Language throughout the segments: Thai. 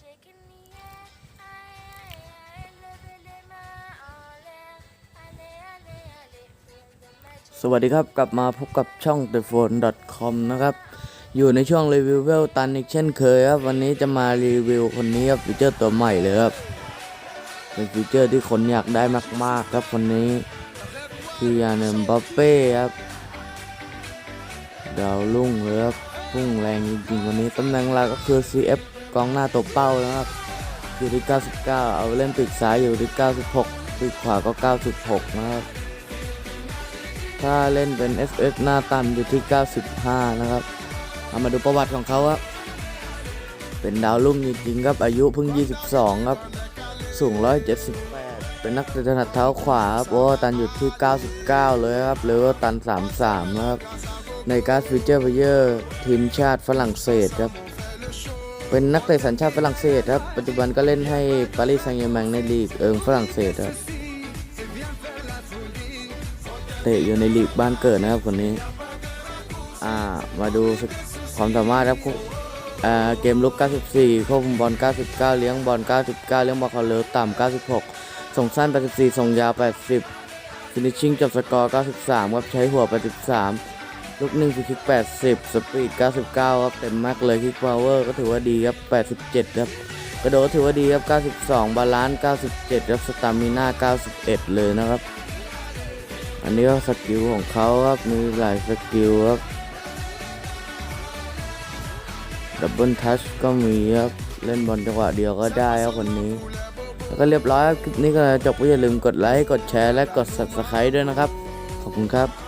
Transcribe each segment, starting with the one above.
สวัสดีครับ กลับมาพบกับช่อง the phone com นะครับ อยู่ในช่วงรีวิวเวลตันอีกเช่นเคยครับ วันนี้จะมารีวิวคนนี้ครับฟีเจอร์ตัวใหม่เลยครับ เป็นฟีเจอร์ที่คนอยากได้มาก ๆ ครับคนนี้คือยานมบัปเป้ครับ ดาวรุ่งเลยครับพุ่งแรงจริงๆวันนี้ตำแหน่งหลักก็คือ CF องหน้าตัวเป้านะครับอยู่ที่ 99 เอาเล่นปีกซ้ายอยู่ที่ 96 ปีกขวาก็ 96 นะครับ ถ้าเล่นเป็น FS หน้าต่ำอยู่ที่ 95 นะครับ เอามาดูประวัติของเขาครับ เป็นดาวรุ่งจริงๆครับ อายุเพิ่ง 22 ครับ สูง 178 เป็นนักเตะถนัดเท้าขวาครับโอ้ตันอยู่ที่ 99 เลยครับหรือว่าตัน 33นะครับ ในการ์ดฟีเจอร์เพเยอร์ทีมชาติฝรั่งเศสครับ เป็นนักเตะสัญชาติฝรั่งเศสครับ ปัจจุบันก็เล่นให้ปารีสแซงต์แชร์แมงในลีกเอิงฝรั่งเศสครับ เตะอยู่ในลีกบ้านเกิดนะครับคนนี้ อ่า มาดูความสามารถครับเกมลุก 94 ควบคุมบอล 99 เลี้ยงบอล 99 เลี้ยงบอลเขาเร็วต่ำ 96 ส่งสั้น 84 ส่งยาว 80 ฟินิชชิ่งจบสกอร์ 93 ครับใช้หัว 83 ลูกหนึ่งฟรีคิก80สปีด99ครับเต็มมากเลยคิกพาวเวอร์ก็ถือว่าดีครับ87ครับกระโดดถือว่าดีครับ 92 บาลานซ์97 ครับ สตามิน่า 91 เลยนะครับ อันนี้ก็สกิลของเขาครับ มีหลายสกิลครับ ดับเบิลทัชก็มีครับ เล่นบอลจังหวะเดียวก็ได้ครับคนนี้ แล้วก็เรียบร้อยครับ คลิปนี้ก็จบก็อย่าลืมกดไลค์ กดแชร์ และกด subscribe ด้วยนะครับ ขอบคุณครับ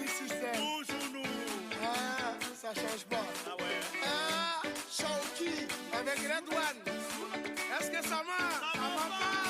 Magic Toujours nous. Ah, ça change pas. Ah ouais. Ah, avec Red One. Est-ce que ça marche?